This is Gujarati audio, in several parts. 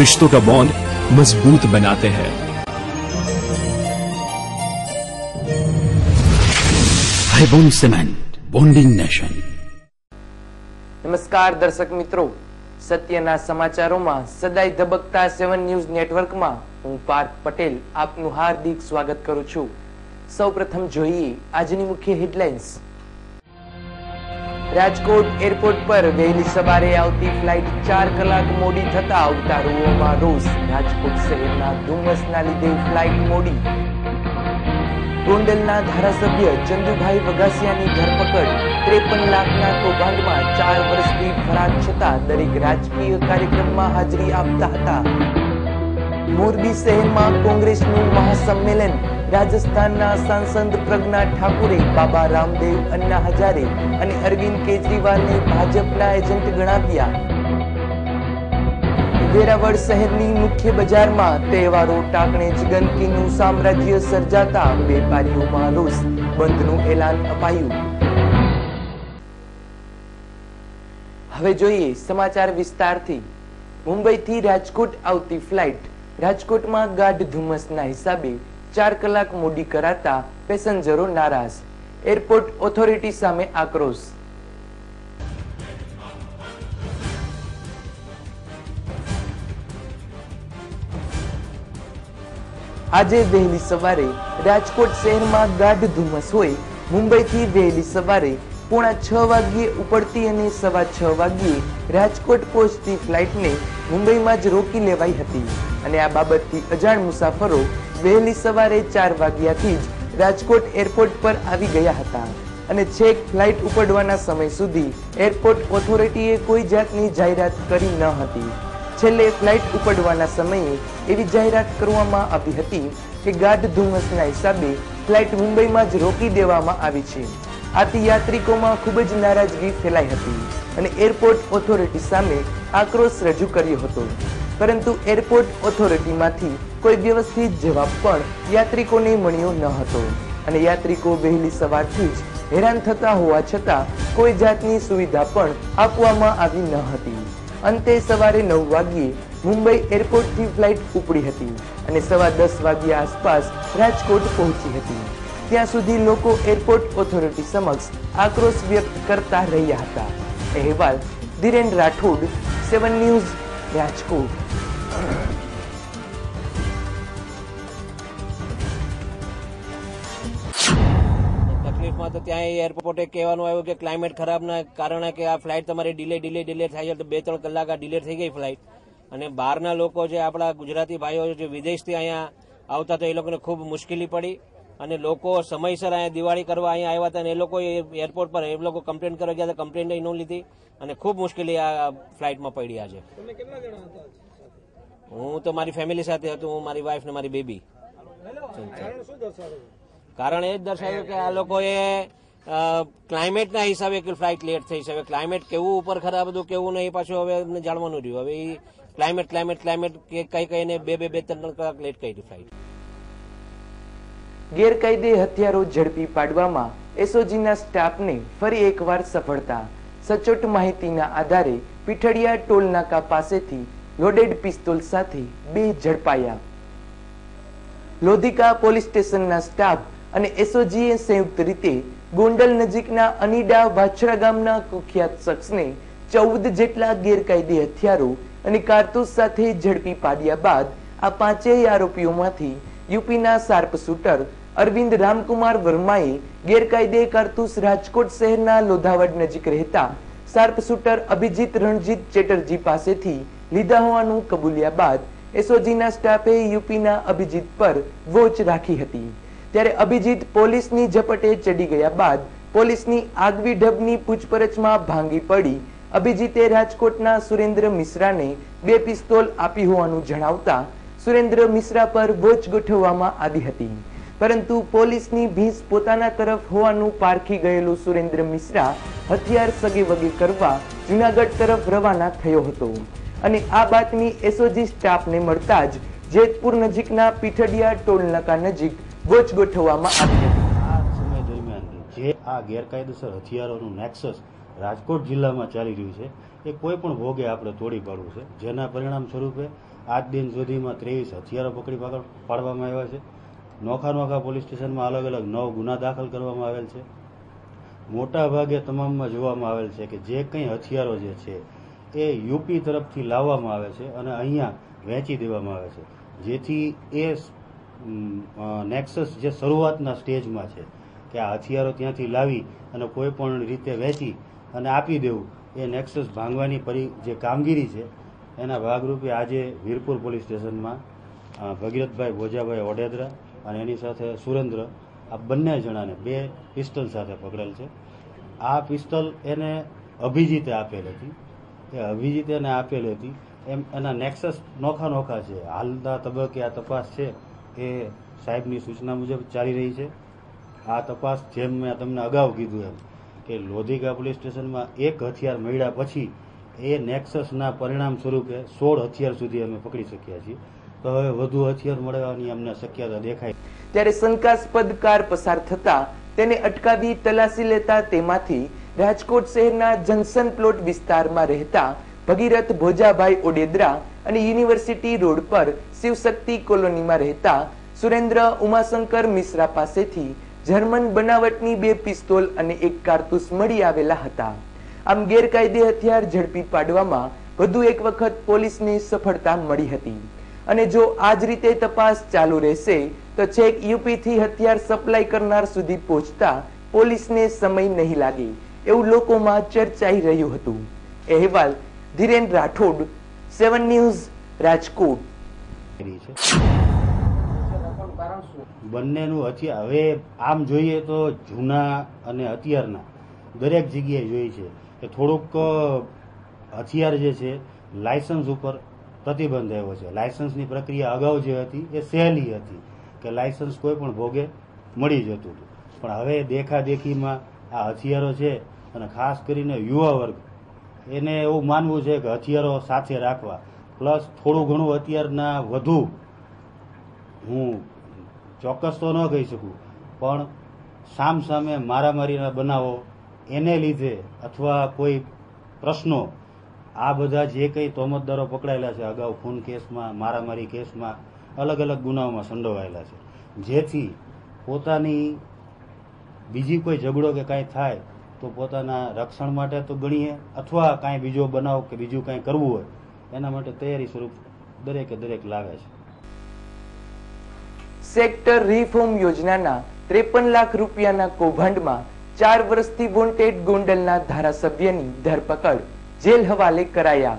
रिश्तों का बॉन्ड मजबूत बनाते हैं Ibon Cement, bonding nation. નમસ્કાર દર્શક મિત્રો સત્યના સમાચારોમાં સદાય ધબકતા સેવન ન્યૂઝ નેટવર્કમાં હું પાર્થ પટેલ આપનું હાર્દિક સ્વાગત કરું છું સૌપ્રથમ જોઈએ આજની મુખ્ય હેડલાઇન્સ રાજકોટ એરપોર્ટ પર વહેલી સવારે આવતી ફ્લાઇટ ચાર કલાક મોડી થતા અવતારુઓમાં રોષ. રાજકોટ શહેરના ધુમ્મસના લીધે ફ્લાઇટ મોડી. ગોંડલના ધારાસભ્ય ચંદુભાઈ વગાસિયાની ધરપકડ ત્રેપન લાખના કૌભાંડમાં ચાર વર્ષથી ફરાર છતાં દરેક રાજકીય કાર્યક્રમમાં હાજરી આપતા હતા. મોરબી શહેરમાં કોંગ્રેસનું મહાસંમેલન. રાજસ્થાનના સાંસદ પ્રજ્ઞા ઠાકુરે, બાબા રામદેવ અન્ના હજારે અને અરવિંદ કેજરીવાલને ભાજપના એજન્ટ ગણાવ્યા. વેરાવળ શહેરની મુખ્ય બજારમાં તહેવારો ટાંકણે જ ગંદકીનું સામ્રાજ્ય સર્જાતા વેપારીઓમાં રોષ. બંધનું એલાન અપાયું. હવે જોઈએ સમાચાર વિસ્તારથી. મુંબઈથી રાજકોટ આવતી ફ્લાઇટ. રાજકોટમાં ગાઢ ધુમ્મસના હિસાબે ચાર કલાક મોડી કરાતા પેસેન્જરો નારાજ. એરપોર્ટ ઓથોરિટી સામે આક્રોશ. આજે વહેલી સવારે રાજકોટ શહેરમાં ગાઢ ધુમ્મસ હોય, મુંબઈથી વહેલી સવારે પોણા છ વાગ્યે ઉપડતી અને સવા છ વાગ્યે રાજકોટ પહોંચતી ફ્લાઇટને મુંબઈમાં જ રોકી લેવાઈ હતી. અને આ બાબતથી અજાણ મુસાફરો વહેલી સવારે ચાર વાગ્યાથી જ રાજકોટ એરપોર્ટ પર આવી ગયા હતા. અને છેક ફ્લાઇટ ઉપડવાના સમય સુધી એરપોર્ટ ઓથોરિટીએ કોઈ જાતની જાહેરાત કરી ન હતી. છેલ્લે ફ્લાઇટ ઉપડવાના સમયે એવી જાહેરાત કરવામાં આવી હતી કે ગાઢ ધુમ્મસના હિસાબે ફ્લાઇટ મુંબઈમાં જ રોકી દેવામાં આવી છે. આથી યાત્રિકોમાં ખૂબ જ નારાજગી ફેલાઈ હતી અને એરપોર્ટ ઓથોરિટી સામે આક્રોશ રજૂ કર્યો હતો. પરંતુ એરપોર્ટ ઓથોરિટીમાંથી કોઈ વ્યવસ્થિત જવાબ પણ યાત્રિકોને મળ્યો ન હતો. અને યાત્રિકો વહેલી સવારથી જ હેરાન થતા હોવા છતાં કોઈ જાતની સુવિધા પણ આપવામાં આવી ન હતી. અંતે સવારે નવ વાગ્યે મુંબઈ એરપોર્ટથી ફ્લાઇટ ઉપડી હતી અને સવા દસ વાગ્યા આસપાસ રાજકોટ પહોંચી હતી. ત્યાં સુધી લોકો એરપોર્ટ ઓથોરિટી સમક્ષ આક્રોશ વ્યક્ત કરતા રહ્યા હતા. અહેવાલ ધીરેન રાઠોડ, સેવન ન્યૂઝ રાજકોટ તકલીફમાં તો ત્યાં એરપોર્ટે કહેવાનું આવ્યું કે ક્લાઇમેટ ખરાબના કારણે કે આ ફ્લાઇટ તમારી ડિલે ડિલે ડિલે થાય છે. તો બે, ત્રણ કલાક આ ડિલે થઈ ગઈ ફ્લાઇટ અને બહારના લોકો જે આપણા ગુજરાતી ભાઈઓ જે વિદેશથી અહીંયા આવતા તો એ લોકોને ખૂબ મુશ્કેલી પડી. અને લોકો સમયસર અહીંયા દિવાળી કરવા અહીંયા આવ્યા હતા અને એ લોકો એરપોર્ટ પર એ લોકો કમ્પ્લેન કરવા ગયા હતા કમ્પ્લેન ન લીધી. અને ખૂબ મુશ્કેલી આ ફ્લાઇટમાં પડી આજે હું તો મારી ફેમિલી સાથે હતો હું મારી વાઈફ ને મારી બેબી કારણ એ જ દર્શાવ્યું કે આ લોકોએ ક્લાઇમેટના હિસાબે કે ફ્લાઇટ લેટ થઈ છે. હવે ક્લાઇમેટ કેવું ઉપર ખરાબ હતું કેવું નહીં પાછું હવે એમને જાણવાનું રહ્યું. હવે એ ક્લાઇમેટ ક્લાઇમેટ ક્લાઇમેટ કઈ કઈને બે બે બે ત્રણ કલાક લેટ કરી ફ્લાઇટ ગેરકાયદે હથિયારો ઝડપી પાડવામાં એસઓજીના સ્ટાફને ફરી એકવાર સફળતા. સચોટ માહિતીના આધારે પીઠડિયા ટોલનાકા પાસેથી લોડેડ પિસ્તોલ સાથે બે ઝડપાયા. લોધિકા પોલીસ સ્ટેશનના સ્ટાફ અને એસઓજીએ સંયુક્ત રીતે ગોંડલ નજીકના અનીડા વાછરા ગામના કુખ્યાત શખ્સને ચૌદ જેટલા ગેરકાયદે હથિયારો અને કારતૂસ સાથે ઝડપી પાડ્યા બાદ આ પાંચેય આરોપીઓમાંથી યુપીના શાર્પ શૂટર અરવિંદ રામકુમાર વર્માએ ગેરકાયદે કારતૂસ રાજકોટ શહેરના લોધાવડ નજીક રહેતા શાર્પ શૂટર અભિજીત રણજીત ચેટર્જી પાસેથી લીધા હોવાનું કબૂલ્યા બાદ એસઓજીના સ્ટાફે યુપીના અભિજીત પર વોચ રાખી હતી. ત્યારે અભિજીત પોલીસની ઝપટે ચડી ગયા બાદ પોલીસની આગવી ઢબની પૂછપરછમાં ભાંગી પડી. અભિજીતે રાજકોટના સુરેન્દ્ર મિશ્રાને બે પિસ્તોલ આપી હોવાનું જણાવતા સુરેન્દ્ર મિશ્રા પર વોચ ગોઠવવામાં આવી હતી. પરંતુ પોલીસની ભીંસ પોતાના તરફ હોવાનું પારખી ગયેલું સુરેન્દ્ર મિશ્રા હથિયાર સગે વગે કરવા જુનાગઢ તરફ રવાના થયો હતો. અને આ બાતમી એસઓજી સ્ટાફને મળતા જ જેતપુર નજીકના પીઠડિયા ટોલ નાકા નજીક ગોચ ગોઠવવામાં આવી હતી. આ સમય દરમિયાન જે આ ગેરકાયદેસર હથિયારોનું નેક્સસ રાજકોટ જિલ્લામાં ચાલી રહ્યું છે, એ કોઈ પણ ભોગે આપણે તોડી પાડવું છે. જેના પરિણામ સ્વરૂપે આજ દિન સુધીમાં ત્રેવીસ હથિયારો પકડી પાડ- પાડવામાં આવ્યા છે. નોખા નોખા પોલીસ સ્ટેશનમાં અલગ અલગ નવ ગુના દાખલ કરવામાં આવેલ છે. મોટા ભાગે તમામમાં જોવામાં આવેલ છે કે જે કંઈ હથિયારો જે છે, એ યુપી તરફથી લાવવામાં આવે છે અને અહીંયા વેચી દેવામાં આવે છે. જેથી એ નેક્સસ જે શરૂઆતના સ્ટેજમાં છે કે આ હથિયારો ત્યાંથી લાવી અને કોઈ પણ રીતે વેચી અને આપી દેવું, એ નેક્સસ ભાંગવાની પરી, જે કામગીરી છે, એના ભાગરૂપે આજે વીરપુર પોલીસ સ્ટેશનમાં ભગીરથભાઈ ભોજાભાઈ ઓડેદરા અને એની સાથે સુરેન્દ્ર, આ બંને જણાને, બે પિસ્તલ સાથે પકડેલ છે. આ પિસ્તલ એને અભિજીતે આપેલ હતી. એ અભિજીતે એને આપેલ હતી. એમ, એના નેક્સસ નોખા નોખા છે. હાલના તબક્કે આ તપાસ છે એ સાહેબની સૂચના મુજબ ચાલી રહી છે. આ તપાસ જેમ મેં તમને અગાઉ કીધું એમ કે લોધિકા પોલીસ સ્ટેશનમાં એક હથિયાર મળ્યા પછી એ નેક્સસના પરિણામ સ્વરૂપે સોળ હથિયાર સુધી અમે પકડી શક્યા છીએ. હવે વધુ હથિયાર મળવાની અમને શક્યતા દેખાય. ત્યારે શંકાસ્પદ કાર પસાર થતા તેને અટકાવી તલાશી લેતા તેમાંથી રાજકોટ શહેરના જંકશન પ્લોટ વિસ્તારમાં રહેતા ભગીરથ ભોજાભાઈ ઓડેદરા અને યુનિવર્સિટી રોડ પર શિવશક્તિ કોલોનીમાં રહેતા સુરેન્દ્ર ઉમાશંકર મિશ્રા પાસેથી જર્મન બનાવટની બે પિસ્તોલ અને એક કારતૂસ મળી આવેલા હતા. આમ ગેરકાયદે હથિયાર ઝડપી પાડવામાં વધુ એક વખત પોલીસને સફળતા મળી હતી. અને જો આ જ રીતે તપાસ ચાલુ રહેશે, તો છેક યુપી થી હથિયાર સપ્લાય કરનાર સુધી પહોંચતા પોલીસને સમય નહીં લાગે, એવું લોકોમાં ચર્ચાઈ રહ્યું હતું. અહેવાલ ધીરેન રાઠોડ, સેવન ન્યૂઝ, રાજકોટ. બંનેનું હથિયાર હવે આમ જોઈએ તો જૂના અને અત્યારના, દરેક જગ્યાએ જોઈએ છે કે થોડુંક હથિયાર જે છે, લાયસન્સ ઉપર પ્રતિબંધ આવ્યો છે. લાયસન્સની પ્રક્રિયા અગાઉ જે હતી, એ સહેલી હતી કે લાયસન્સ કોઈ પણ ભોગે મળી જતું હતું. પણ હવે દેખાદેખીમાં આ હથિયારો છે અને ખાસ કરીને યુવા વર્ગ, એને એવું માનવું છે કે હથિયારો સાથે રાખવા. પ્લસ થોડું ઘણું હથિયારના વધુ હું ચોક્કસ તો ન કહી શકું, પણ સામ સામે મારામારીના બનાવો એને લીધે અથવા કોઈ પ્રશ્નો આ બધા જે કંઈ તોમતદારો પકડાયેલા છે, અગાઉ ખૂન કેસમાં, મારામારી કેસમાં, અલગ અલગ ગુનાઓમાં સંડોવાયેલા છે. જેથી પોતાની બીજી કોઈ ઝઘડો કે કાંઈ થાય, તો પોતાના રક્ષણ માટે તો ગણીએ, અથવા કાંઈ બીજો બનાવ કે બીજું કાંઈ કરવું હોય, એના માટે તૈયારી સ્વરૂપ દરેકે દરેક લાવે છે. સેક્ટર રિફોર્મ યોજનાના ત્રેપન લાખ રૂપિયાના કૌભાંડમાં ચાર વર્ષથી વોન્ટેડ ગોંડલના ધારાસભ્યની ધરપકડ. જેલ હવાલે કરાયા.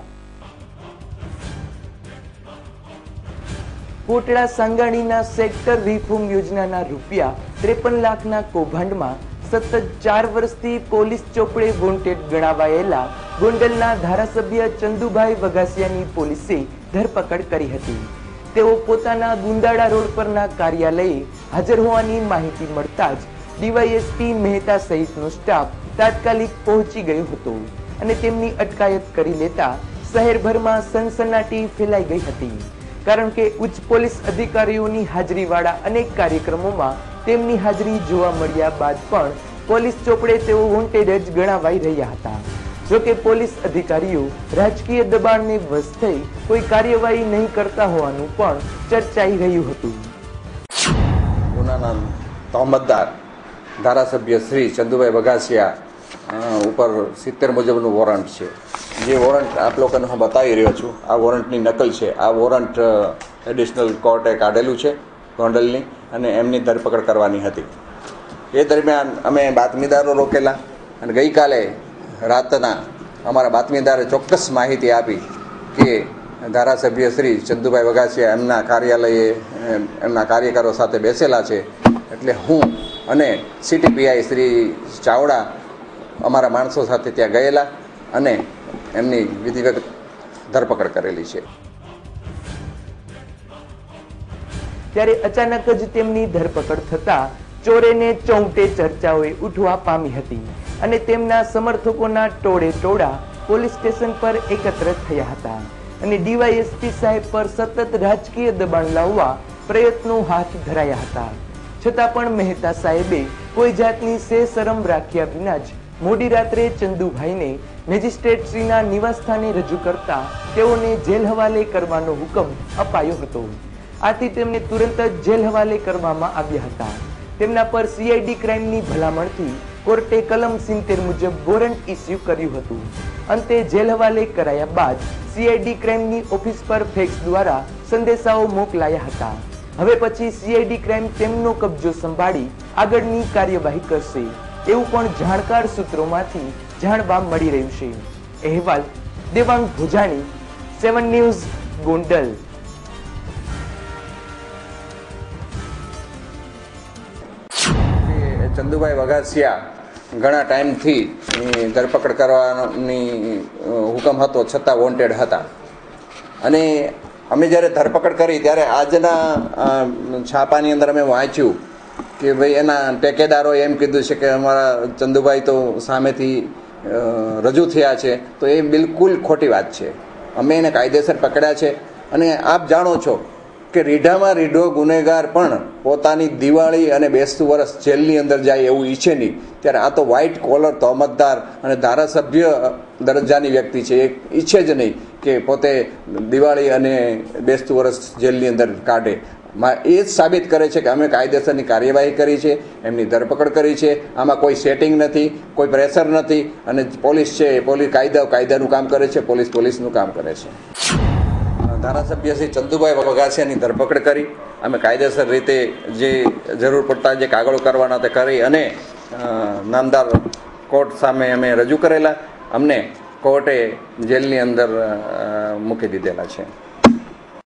કોટડા સાંગાણીના સેક્ટર રિફોર્મ યોજનાના રૂપિયા ત્રેપન લાખના કૌભાંડમાં સતત ચાર વર્ષથી પોલીસ ચોપડે વોન્ટેડ ગણાવાયેલા ગોંડલના ધારાસભ્ય ચંદુભાઈ વગાસિયાની પોલીસે ધરપકડ કરી હતી. તેઓ પોતાના ગુંદાળા રોડ પરના કાર્યાલયે હાજર હોવાની માહિતી મળતા જ ડીવાયએસપી મહેતા સહિતનો સ્ટાફ તાત્કાલિક પહોંચી ગયો હતો. અને તેમની અટકાયત કરી લેતા શહેરભરમાં સનસનાટી ફેલાઈ ગઈ હતી. કારણ કે ઉચ્ચ પોલીસ અધિકારીઓની હાજરીવાળા અનેક કાર્યક્રમોમાં તેમની હાજરી જોવા મળ્યા બાદ પણ પોલીસ ચોપડે તેઓ વોન્ટેડ જ ગણાવાઈ રહ્યા હતા. જોકે પોલીસ અધિકારીઓ રાજકીય દબાણને વશ થઈ કોઈ કાર્યવાહી નહીં કરતા હોવાનું પણ ચર્ચાઈ રહ્યું હતું. ગુનાના તહોમતદાર ધારાસભ્ય શ્રી ચંદુભાઈ અ, ઉપર સિત્તેર મુજબનું વોરંટ છે. જે વોરંટ આપ લોકોને હું બતાવી રહ્યો છું, આ વોરંટની નકલ છે. આ વોરંટ એડિશનલ કોર્ટે કાઢેલું છે ગોંડલની અને એમની ધરપકડ કરવાની હતી. એ દરમિયાન અમે બાતમીદારો રોકેલા અને ગઈકાલે રાતના અમારા બાતમીદારે ચોક્કસ માહિતી આપી કે ધારાસભ્ય શ્રી ચંદુભાઈ વઘાસિયા એમના કાર્યાલયે એમના કાર્યકરો સાથે બેસેલા છે. એટલે હું અને સીટીપીઆઈ શ્રી ચાવડા અમારા માણસો સાથે ત્યાં ગયેલા અને એમની વિધિવત ધરપકડ કરેલી છે. ત્યારે અચાનક જ તેમની ધરપકડ થતા ચોરેને ચૌંટે ચર્ચાઓએ ઉઠવા પામી હતી અને તેમના સમર્થકોના ટોળે ટોળા પોલીસ સ્ટેશન પર એકત્ર થયા હતા અને ડીવાયએસપી સાહેબ પર સતત રાજકીય દબાણ લાવવા પ્રયત્નો હાથ ધરાયા હતા. છતાં પણ મહેતા સાહેબે કોઈ જાતની સે શરમ રાખ્યા વિના જ મોડી રાત્રે ચંદુભાઈને મેજિસ્ટ્રેટશ્રીના નિવાસસ્થાને રજૂ કરતા તેઓને જેલ હવાલે કરવાનો હુકમ અપાયો હતો. આથી તેમને તુરંત જ જેલ હવાલે કરવામાં આવ્યા હતા. તેમના પર સીઆઈડી ક્રાઇમની ભલામણથી કોર્ટે કલમ સિત્તેર મુજબ વોરંટ ઇસ્યુ કર્યું હતું. અંતે જેલ હવાલે કરાયા બાદ સીઆઈડી ક્રાઇમની ઓફિસ પર ફેક્સ દ્વારા સંદેશાઓ મોકલાયા હતા. હવે પછી સીઆઈડી ક્રાઇમ તેમનો કબજો સંભાળી આગળની કાર્યવાહી કરશે. એવું પણ જાણકાર સૂત્રોમાંથી જાણવા મળી રહ્યું છે. અહેવાલ દેવાંગ ભુજાણી, સેવન ન્યૂઝ, ગોંડલ. ચંદુભાઈ વઘાસિયા ઘણા ટાઈમથી ધરપકડ કરવાની હુકમ હતો, છતાં વોન્ટેડ હતા. અને અમે જ્યારે ધરપકડ કરી, ત્યારે આજના છાપાની અંદર અમે વાંચ્યું કે ભાઈ એના ટેકેદારોએ એમ કીધું છે કે અમારા ચંદુભાઈ તો સામેથી રજૂ થયા છે. તો એ બિલકુલ ખોટી વાત છે. અમે એને કાયદેસર પકડ્યા છે. અને આપ જાણો છો કે રીઢામાં રીઢો ગુનેગાર પણ પોતાની દિવાળી અને બેસતું વરસ જેલની અંદર જાય એવું ઈચ્છે નહીં. ત્યારે આ તો વ્હાઇટ કોલર તહમતદાર અને ધારાસભ્ય દરજ્જાની વ્યક્તિ છે. એ ઈચ્છે જ નહીં કે પોતે દિવાળી અને બેસતું વર્ષ જેલની અંદર કાઢે. એ જ સાબિત કરે છે કે અમે કાયદેસરની કાર્યવાહી કરી છે, એમની ધરપકડ કરી છે, આમાં કોઈ સેટિંગ નથી, કોઈ પ્રેશર નથી, અને પોલીસ છે એ પોલીસ કાયદા, કાયદાનું કામ કરે છે, પોલીસ પોલીસનું કામ કરે છે. ધારાસભ્ય શ્રી ચંદુભાઈ વઘાસિયાની ધરપકડ કરી, અમે કાયદેસર રીતે જે જરૂર પડતા જે કાગળો કરવાના તે કરી અને નામદાર કોર્ટ સામે અમે રજૂ કરેલા, અમને કોર્ટે જેલની અંદર મૂકી દીધેલા છે.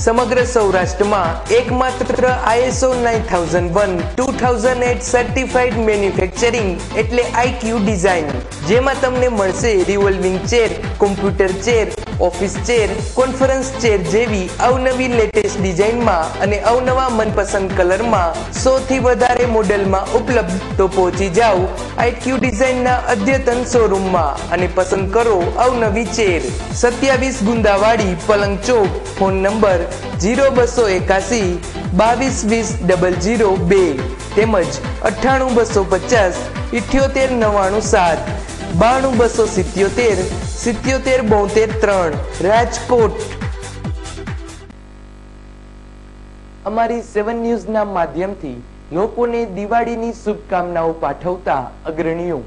સમગ્ર સૌરાષ્ટ્રમાં એકમાત્ર ISO nine thousand one two thousand eight certified manufacturing એટલે આઈક્યુ ડિઝાઇન, જેમાં તમને મળશે revolving chair computer chair office chair conference chair જેવી અવનવી લેટેસ્ટ ડિઝાઇનમાં અને અવનવા મનપસંદ કલરમાં સોથી વધારે મોડેલમાં ઉપલબ્ધ. તો પહોંચી જાઓ આઈક્યુ ડિઝાઇનના અદ્યતન શોરૂમમાં અને પસંદ કરો અવનવી ચેર સત્યાવીસ ગુંદાવાડી પલંગ ચોક, ફોન નંબર જીરો બસો એકાસી બાવીસ વીસ ડબલ જીરો બે તેમજ અઠ્ઠાણું બસો પચાસ ઇઠ્યોતેર નવ્વાણું સાત બાણું બસો સિત્યોતેર સિત્યોતેર બોતેર ત્રણ રાજકોટ. અમારી સેવન ન્યૂઝના માધ્યમથી લોકોને દિવાળીની શુભકામનાઓ પાઠવતા અગ્રણીઓ.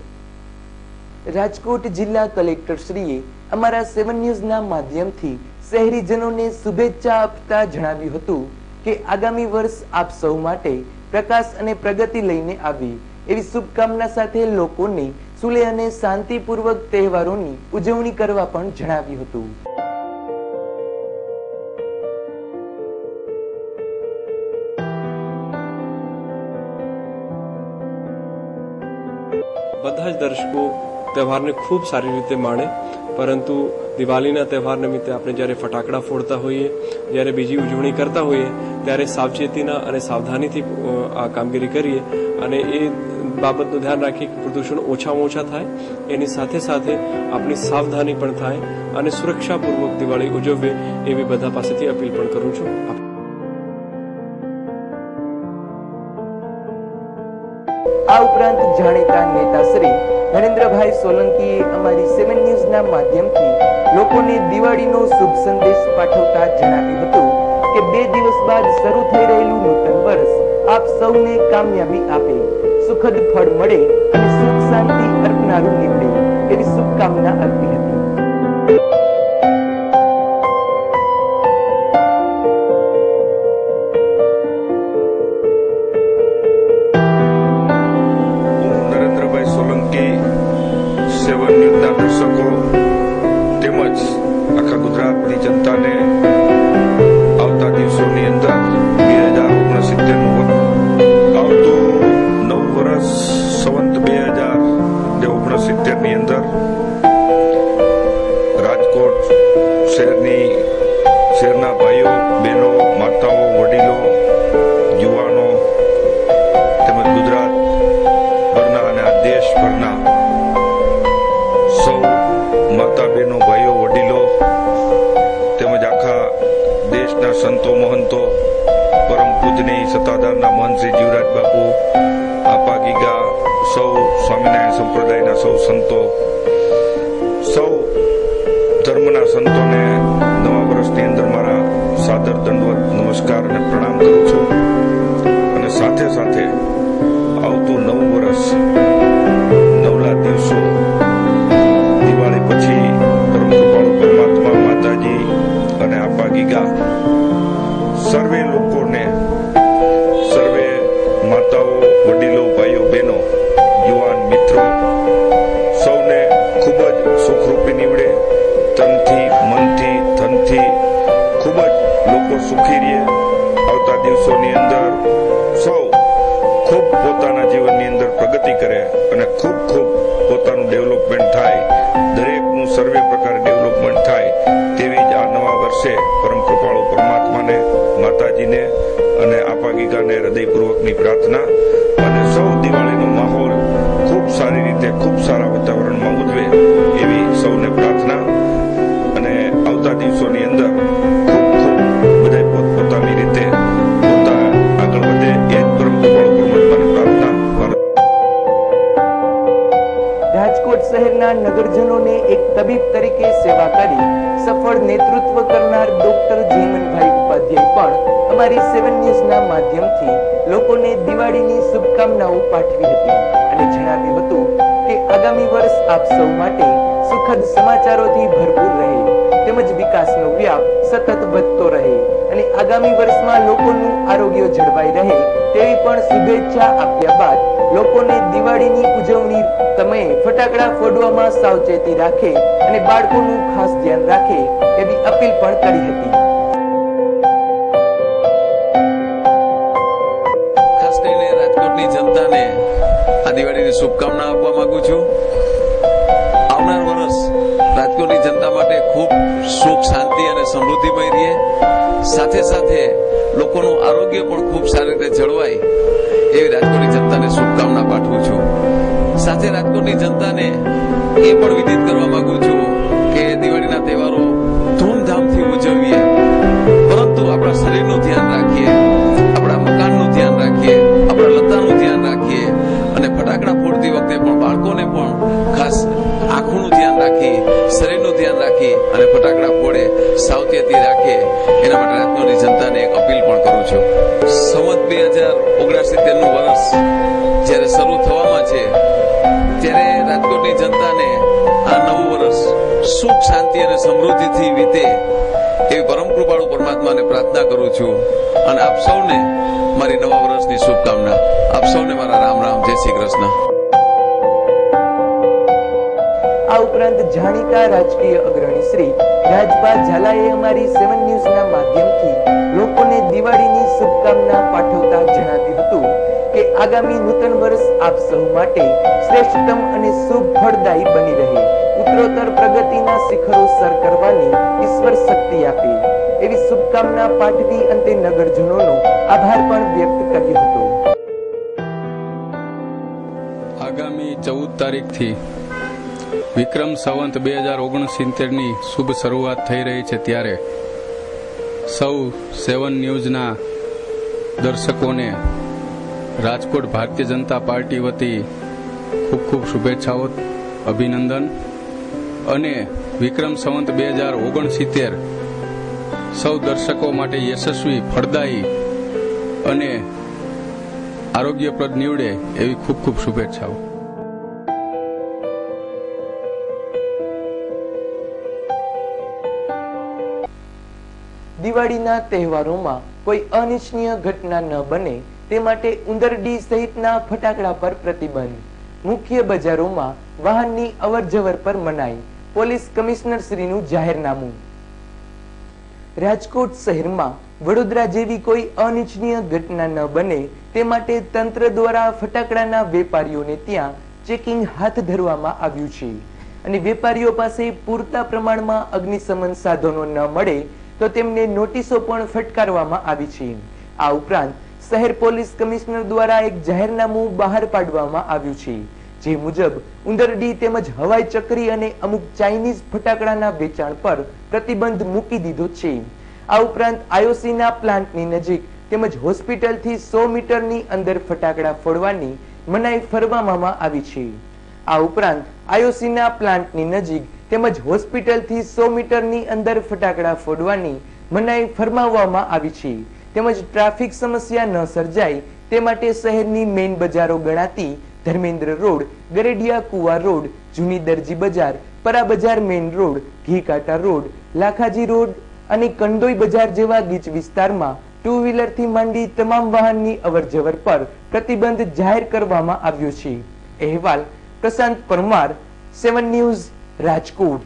રાજકોટ જિલ્લા કલેક્ટર શ્રીએ અમારા સેવન ન્યૂઝના માધ્યમથી શહેરીજનોને શુભેચ્છા આપતા જણાવ્યું હતું કે આગામી વર્ષ આપ સૌ માટે પ્રકાશ અને પ્રગતિ લઈને આવી. એવી શુભકામના સાથે લોકોને સુલે અને શાંતિપૂર્વક તહેવારોની ઉજવણી કરવા પણ જણાવ્યું હતું. બધા જ દર્શકો તહેવારને ખૂબ સારી રીતે માણે. પરંતુ દિવાળીના તહેવાર નિમિત્તે આપણે જ્યારે ફટાકડા ફોડતા હોઈએ, જ્યારે બીજી ઉજવણી કરતા હોઈએ, ત્યારે સાવચેતીના અને સાવધાનીથી આ કામગીરી કરીએ અને એ બાબતનું ધ્યાન રાખીએ કે પ્રદૂષણ ઓછામાં ઓછા થાય, એની સાથે સાથે આપણી સાવધાની પણ થાય અને સુરક્ષાપૂર્વક દિવાળી ઉજવીએ એવી બધા પાસેથી અપીલ પણ કરું છું. આ ઉપરાંત જાણીતા નેતા શ્રી નરેન્દ્રભાઈ સોલંકીએ અમારી સેવન ન્યૂઝના માધ્યમથી લોકોને દિવાળીનો શુભ સંદેશ પાઠવતા જણાવ્યું હતું કે બે દિવસ બાદ શરૂ થઈ રહેલું નૂતન વર્ષ આપ સૌને કામયાબી આપે, સુખદ ફળ મળે અને સુખ શાંતિ અર્પનારું નીવડે એવી શુભકામના અર્પી ધર્મના સંતોને નવા વર્ષની અંદર મારા સાદર દંડવત નમસ્કાર અને પ્રણામ કરું છું. અને સાથે સાથે આવતું નવું વર્ષ અને ખૂબ ખૂબ પોતાનું ડેવલપમેન્ટ થાય, દરેકનું સર્વે પ્રકારે ડેવલપમેન્ટ થાય, તેવી જ આ નવા વર્ષે પરમ કૃપાળુ પરમાત્માને, માતાજીને અને આપા ગીગાને હૃદયપૂર્વકની પ્રાર્થના. અને સૌ દિવાળીનો માહોલ ખૂબ સારી રીતે, ખૂબ સારા વાતાવરણમાં ઉજવે, એવી સૌને પ્રાર્થના. શહેરના નગરજનોને એક તબીબ તરીકે સેવા કરી સફળ નેતૃત્વ કરનાર ડોક્ટર જીવનભાઈ ઉપાધ્યાય પણ અમારી સેવન ન્યૂઝના માધ્યમથી લોકોને દિવાળીની શુભકામનાઓ પાઠવી હતી અને જણાવ્યું હતું કે આગામી વર્ષ આપ સૌ માટે સુખદ સમાચારોથી ભરપૂર રહે. તેમજ વિકાસનો વ્યાપ સતત વધતો રહે અને આગામી વર્ષમાં લોકોનું આરોગ્ય જળવાઈ રહે તેવી પણ શુભેચ્છા આપ્યા બાદ લોકોને દિવાળીની ઉજવણી સમયે ફટાકડા ફોડવામાં સાવચેતી રાખે અને બાળકોનું ખાસ ધ્યાન રાખે એવી અપીલ પણ કરી હતી. શુભકામના આપવા માંગુ છું. આવનાર વર્ષ રાજકોટની જનતા માટે ખૂબ સુખ, શાંતિ અને સમૃદ્ધિમય રહે. સાથે સાથે લોકોનું આરોગ્ય પણ ખૂબ સારી રીતે જળવાય એવી રાજકોટની જનતાને શુભકામના સાથે રાજકોટની જનતાને એ પણ વિદિત કરવા માંગુ છું કે દિવાળીના તહેવારો ધૂમધામથી ઉજવીએ. પરંતુ આપણા શરીરનું ધ્યાન રાખીએ, આપણા મકાનનું ધ્યાન રાખીએ, આપણા લતાનું ધ્યાન રાખીએ અને ફટાકડા ફોડતી વખતે પણ બાળકોને પણ ખાસ આંખોનું ધ્યાન રાખી, શરીરનું ધ્યાન રાખી અને ફટાકડા ફોડે, સાવચેતી રાખે. એના માટે રાજકોટની જનતાને એક અપીલ પણ કરું છું. સંવત બે હજાર ઓગણસિત્તેર સમૃદ્ધિથી વીતે એવી પરમ કૃપાળુ પરમાત્માને પ્રાર્થના કરું છું. અને આપ સૌને મારી નવા વર્ષની શુભકામના. આપ સૌને મારા રામ રામ. જય શ્રી કૃષ્ણ. આ ઉપરાંત જાણીતા રાજકીય અગ્રણી શ્રી રાજભા ઝાલાએ અમારી સેવન ન્યૂઝના માધ્યમથી લોકોને દિવાળીની શુભકામના પાઠવતા જણાવ્યું હતું કે આગામી નૂતન વર્ષ આપ સૌ માટે શ્રેષ્ઠતમ અને શુભ ફળદાયી બની રહે. ઉત્તરોત્તર પ્રગતિના શિખરો સર કરવાની ઈશ્વર શક્તિ આપે. એવી શુભકામના પાઠવી અંતે નગરજનોનો આભાર પણ વ્યક્ત કર્યો હતો. આગામી ચૌદ તારીખથી વિક્રમ સંવંત બે હજાર ઓગણસિત્તેરની શુભ શરૂઆત થઈ રહી છે ત્યારે સૌ સેવન ન્યૂઝના દર્શકોને રાજકોટ ભારતીય જનતા પાર્ટી વતી ખૂબ ખૂબ શુભેચ્છાઓ, અભિનંદન. અને વિક્રમ સંવંત બે હજાર ઓગણસિત્તેર સૌ દર્શકો માટે યશસ્વી, ફળદાયી અને આરોગ્યપ્રદ નીવડે એવી ખૂબ ખૂબ શુભેચ્છાઓ. દિવાળીના તહેવારોમાં કોઈ અનિચ્છનીય ઘટના ન બને, તે માટે ઉંદરડી સહિતના ફટાકડા પર પ્રતિબંધ. મુખ્ય બજારોમાં વાહનની અવરજવર પર મનાઈ. પોલીસ કમિશનર શ્રીનું જાહેરનામું. રાજકોટ શહેરમાં વડોદરા જેવી કોઈ અનિચ્છનીય ઘટના ન બને તે માટે તંત્ર દ્વારા ફટાકડાના વેપારીઓને ત્યાં ચેકિંગ હાથ ધરવામાં આવ્યું છે. અને વેપારીઓ પાસે પૂરતા પ્રમાણમાં અગ્નિશમન સાધનો ન મળે તો તેમને નોટિસો પણ ફટકારવામાં આવી છે. આ ઉપરાંત શહેર પોલીસ કમિશનર દ્વારા એક જાહેરનામું બહાર પાડવામાં આવ્યું છે. જે મુજબ ઉંદરડી તેમજ હવાઈ ચક્રી અને અમુક ચાઇનીઝ ફટાકડાના વેચાણ પર પ્રતિબંધ મૂકી દીધો છે. આ ઉપરાંત આઈઓસીના પ્લાન્ટની નજીક તેમજ હોસ્પિટલથી સો મીટરની અંદર ફટાકડા ફોડવાની મનાઈ ફરમાવવામાં આવી છે. આ ઉપરાંત આઈઓસીના પ્લાન્ટની નજીક તેમજ હોસ્પિટલથી સો મીટરની અંદર ફટાકડા ફોડવાની મનાઈ ફરમાવવામાં આવી છે. તેમજ ટ્રાફિક સમસ્યા ન સર્જાય તે માટે શહેરની મેઇન બજારો ગણાતી ધર્મેન્દ્ર રોડ, ગરેડિયા કુવા રોડ જૂની Darji Bazar, Para Bazar main road Ghikanta road, Lakhaji road અને કંડોઈ બજાર જેવા ગીચ વિસ્તારમાં ટુ વ્હીલરથી માંડી તમામ વાહનની અવરજવર પર પ્રતિબંધ જાહેર કરવામાં આવ્યો છે. અહેવાલ પ્રશાંત પરમાર, સેવન ન્યૂઝ, રાજકોટ.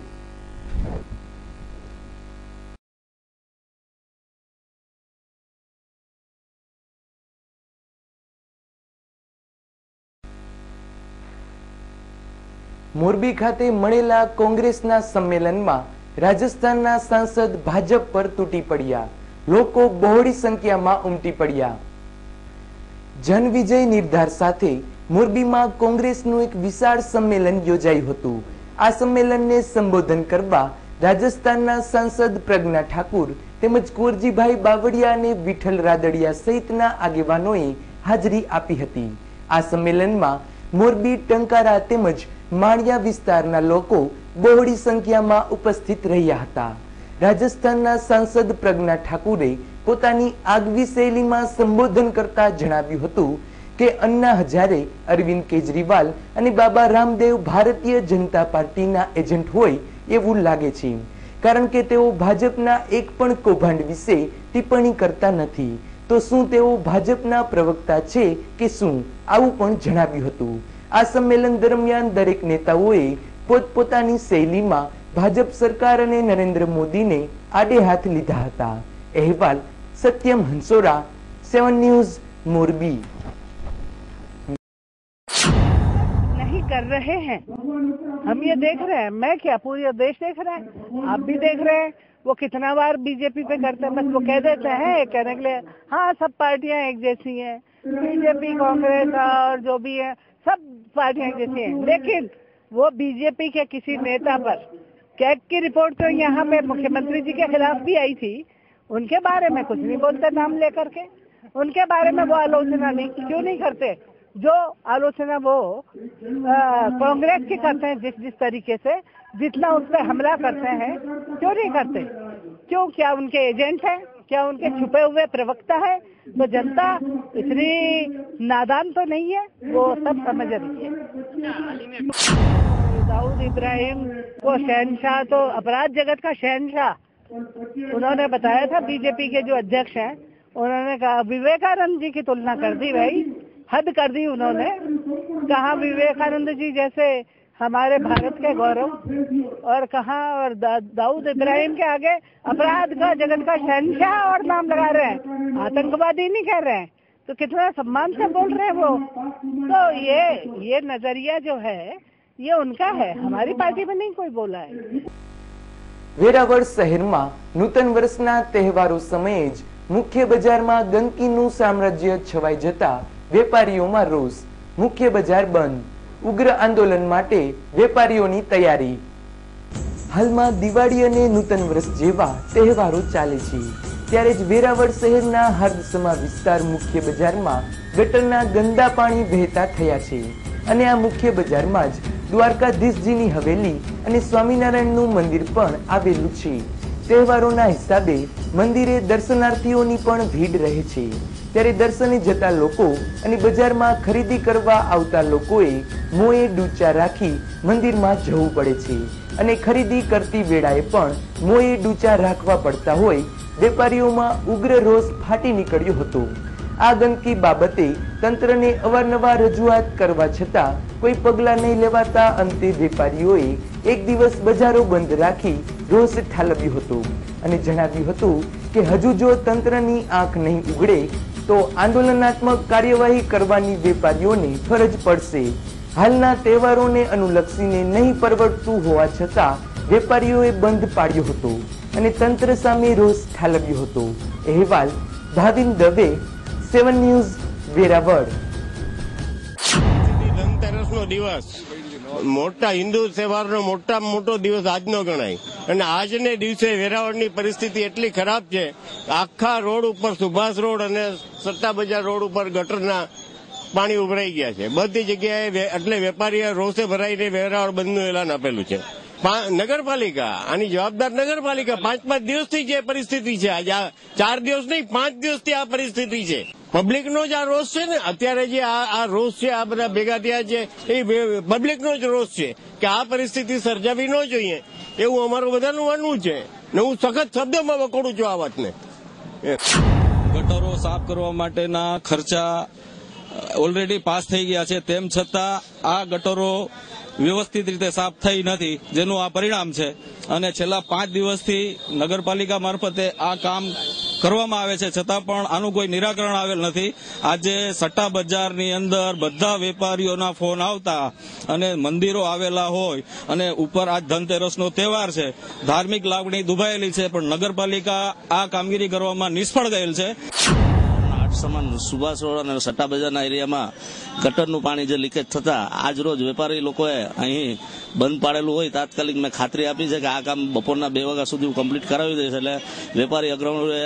મોરબી ખાતે મળેલા કોંગ્રેસના સંમેલનમાં રાજસ્થાનના સાંસદ ભાજપ પર તૂટી પડ્યા. લોકો બહોળી સંખ્યામાં ઉમટી પડ્યા. જનવિજય નિર્ધાર સાથે મોરબીમાં કોંગ્રેસનું એક વિશાળ સંમેલન યોજાયું હતું. આ સંમેલનને સંબોધન કરવા રાજસ્થાનના સાંસદ પ્રજ્ઞા ઠાકુર તેમજ કુંવરજીભાઈ બાવળિયા અને વિઠ્ઠલ રાદડિયા સહિતના આગેવાનોએ હાજરી આપી હતી. આ સંમેલનમાં મોરબી, ટંકારા તેમજ માળિયા વિસ્તારના લોકો બહોળી સંખ્યામાં ઉપસ્થિત રહ્યા હતા. રાજસ્થાનના સાંસદ પ્રજ્ઞા ઠાકુરે પોતાની આગવી શૈલીમાં સંબોધન કરતા જણાવ્યું હતું કે અન્ના હજારે, અરવિંદ કેજરીવાલ અને બાબા રામદેવ ભારતીય જનતા પાર્ટીના એજન્ટ હોય એવું લાગે છે. કારણ કે તેઓ ભાજપના એક પણ કૌભાંડ વિશે ટિપ્પણી કરતા નથી. તો શું તેઓ ભાજપના પ્રવક્તા છે કે શું આવું પણ જણાવ્યું હતું આ સંમેલન દરમિયાન દરેક નેતાઓએ પોતપોતાની શૈલીમાં ભાજપ સરકાર અને નરેન્દ્ર મોદીને આડે હાથ લીધા હતા અહેવાલ સત્યમ હંસોરા સેવન ન્યૂઝ મોરબી नहीं कर रहे हैं हम ये देख रहे हैं मैं क्या पूरा देश देख रहा है आप भी देख रहे हैं वो कितना बार बीजेपी पे करते हैं? बस वो कह देते हैं कहने के लिए हाँ सब पार्टियाँ एक जैसी हैं। बीजेपी, कांग्रेस और जो भी है, सब पार्टियाँ एक जैसी हैं। लेकिन वो बीजेपी के किसी नेता पर, कैग की रिपोर्ट तो यहाँ पे मुख्यमंत्री जी के खिलाफ भी आई थी, उनके बारे में कुछ नहीं बोलते नाम लेकर के। उनके बारे में वो आलोचना नहीं, क्यों नहीं करते? जो आलोचना वो कांग्रेस की करते हैं जिस जिस तरीके से, जितना उस पर हमला करते हैं, क्यों नहीं करते? क्यों? क्या उनके एजेंट हैं? क्या उनके छुपे हुए प्रवक्ता है? तो जनता इतनी नादान तो नहीं है, वो सब समझ रही है। दाऊद इब्राहिम को शहनशाह तो अपराध जगत का शहनशाह। उन्होंने बताया था, बीजेपी के जो अध्यक्ष हैं, उन्होंने कहा, विवेकानंद जी की तुलना कर दी भाई। हद कर दी उन्होंने कहा विवेकानंद जी जैसे हमारे भारत के गौरव और कहा और दा, दाऊद इब्राहिम के आगे अपराध का जगत का शहनशाह और नाम लगा रहे हैं आतंकवादी नहीं कह रहे हैं तो कितना सम्मान से बोल रहे हैं वो तो ये ये नजरिया जो है ये उनका है हमारी पार्टी में नहीं कोई बोला है વેરાવળ શહેરમાં નૂતન વર્ષના તહેવારો સમયે જ મુખ્ય બજારમાં ગંદકીનું સામ્રાજ્ય છવાઈ જતા વેપારીઓમાં રોષ, મુખ્ય બજાર બંધ, ઉગ્ર આંદોલન માટે વેપારીઓની તૈયારી. હાલમાં દિવાળી અને નૂતન વર્ષ જેવા તહેવારો ચાલે છે. ત્યારે જ વેરાવળ શહેરના હાર્દસમા વિસ્તાર મુખ્ય બજારમાં ગટરના ગંદા પાણી વહેતા થયા છે. અને આ મુખ્ય બજારમાં જ દ્વારકાધીશજીની હવેલી અને સ્વામિનારાયણનું મંદિર પણ આવેલું છે. તહેવારોના હિસાબે મંદિરે દર્શનાર્થીઓની પણ ભીડ રહે છે. ત્યારે દર્શને જતા લોકો અને બજારમાં ખરીદી કરવા આવતા લોકોએ મોએ ડૂચા રાખી મંદિરમાં જવું પડે છે. અને ખરીદી કરતી વેળાએ પણ મોએ ડૂચા રાખવા પડતા હોય, વેપારીઓમાં ઉગ્ર રોષ ફાટી નીકળ્યો હતો. આ ગંદકી બાબતે તંત્રને અવારનવાર રજૂઆત કરવા છતાં કોઈ પગલાં નહીં લેવાતા અંતે વેપારીઓએ એક દિવસ બજારો બંધ રાખી રોષ ઠાલવ્યું હતો અને જણાવ્યું હતું કે હજુ જો તંત્રની આંખ નહીં ઉગડે, તો આંદોલનાત્મક કાર્યવાહી કરવાની વેપારીઓને ફરજ પડશે. હાલના તહેવારોને અનુલક્ષીને નહીં પરવડતું હોવા છતાં, વેપારીઓએ બંધ પાડ્યો હતો અને તંત્ર સામે રોષ ઠાલવ્યો હતો. અહેવાલ ભાવિન દવે, સેવન ન્યૂઝ વેરાવળ. દિવસ. મોટા હિન્દુ તહેવારનો મોટા મોટો દિવસ આજનો ગણાય. અને આજને દિવસે વેરાવળની પરિસ્થિતિ એટલી ખરાબ છે, આખા રોડ ઉપર સુભાષ રોડ અને સટ્ટા બજાર રોડ ઉપર ગટરના પાણી ઉભરાઈ ગયા છે. બધી જગ્યાએ એટલે વેપારીઓ રોષે ભરાઈને વેરાવળ બંધનું એલાન આપેલું છે. નગરપાલિકા, આની જવાબદાર નગરપાલિકા પાંચ પાંચ દિવસથી જે પરિસ્થિતિ છે, આજે ચાર દિવસ નહીં, પાંચ દિવસથી આ પરિસ્થિતિ છે. પબ્લિકનો જ આ રોષ છે ને? અત્યારે જે આ રોષ છે, આ બધા ભેગા થયા છે, એ પબ્લિકનો જ રોષ છે કે આ પરિસ્થિતિ સર્જાવી ન જોઈએ. એવું અમારું બધાનું માનવું છે. ને હું સખત શબ્દોમાં વખોડું છું આ વાતને. ગટરો સાફ કરવા માટેના ખર્ચા ઓલરેડી પાસ થઈ ગયા છે. તેમ છતાં આ ગટરો વ્યવસ્થિત રીતે સાફ થઈ નથી, જેનું આ પરિણામ છે. અને છેલ્લા પાંચ દિવસથી નગરપાલિકા મારફતે આ કામ કરવામાં આવે છે. છતાં પણ આનું કોઈ નિરાકરણ આવેલ નથી. આજે સટ્ટા બજારની અંદર બધા વેપારીઓના ફોન આવતા અને મંદિરો આવેલા હોય અને ઉપર આજ ધનતેરસનો તહેવાર છે. ધાર્મિક લાગણી દુભાયેલી છે, પણ નગરપાલિકા આ કામગીરી કરવામાં નિષ્ફળ ગયેલ છે. સમાન સુભાષ રોડ અને સટ્ટા બજારના એરિયામાં ગટરનું પાણી જે લીકેજ થતા આજ રોજ વેપારી લોકોએ અહીં બંધ પાડેલું હોય તાત્કાલિક મેં ખાતરી આપી છે કે આ કામ બપોરના બે વાગ્યા સુધી હું કમ્પ્લીટ કરાવી દઈશ એટલે વેપારી અગ્રણીઓએ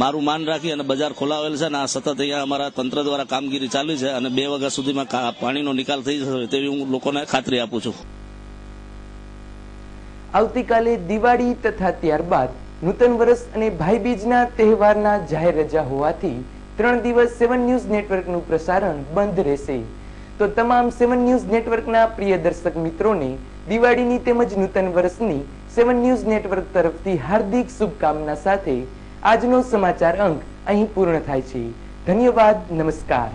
મારું માન રાખી અને બજાર ખોલાવેલ છે અને આ સતત અહીંયા અમારા તંત્ર દ્વારા કામગીરી ચાલી છે અને બે વાગ્યા સુધીમાં પાણીનો નિકાલ થઈ જશે તેવી હું લોકોને ખાતરી આપું છું. આવતીકાલે દિવાળી તથા ત્યારબાદ નૂતન વર્ષ અને ભાઈબીજના તહેવારના જાહેર રજા હોવાથી ત્રણ દિવસ સેવન ન્યૂઝ નેટવર્કનું પ્રસારણ બંધ રહેશે. તો તમામ સેવન ન્યૂઝ નેટવર્કના પ્રિય દર્શક મિત્રોને દિવાળીની તેમજ નૂતન વર્ષની સેવન ન્યૂઝ નેટવર્ક તરફથી હાર્દિક શુભકામના સાથે આજનો સમાચાર અંક અહીં પૂર્ણ થાય છે. ધન્યવાદ, નમસ્કાર.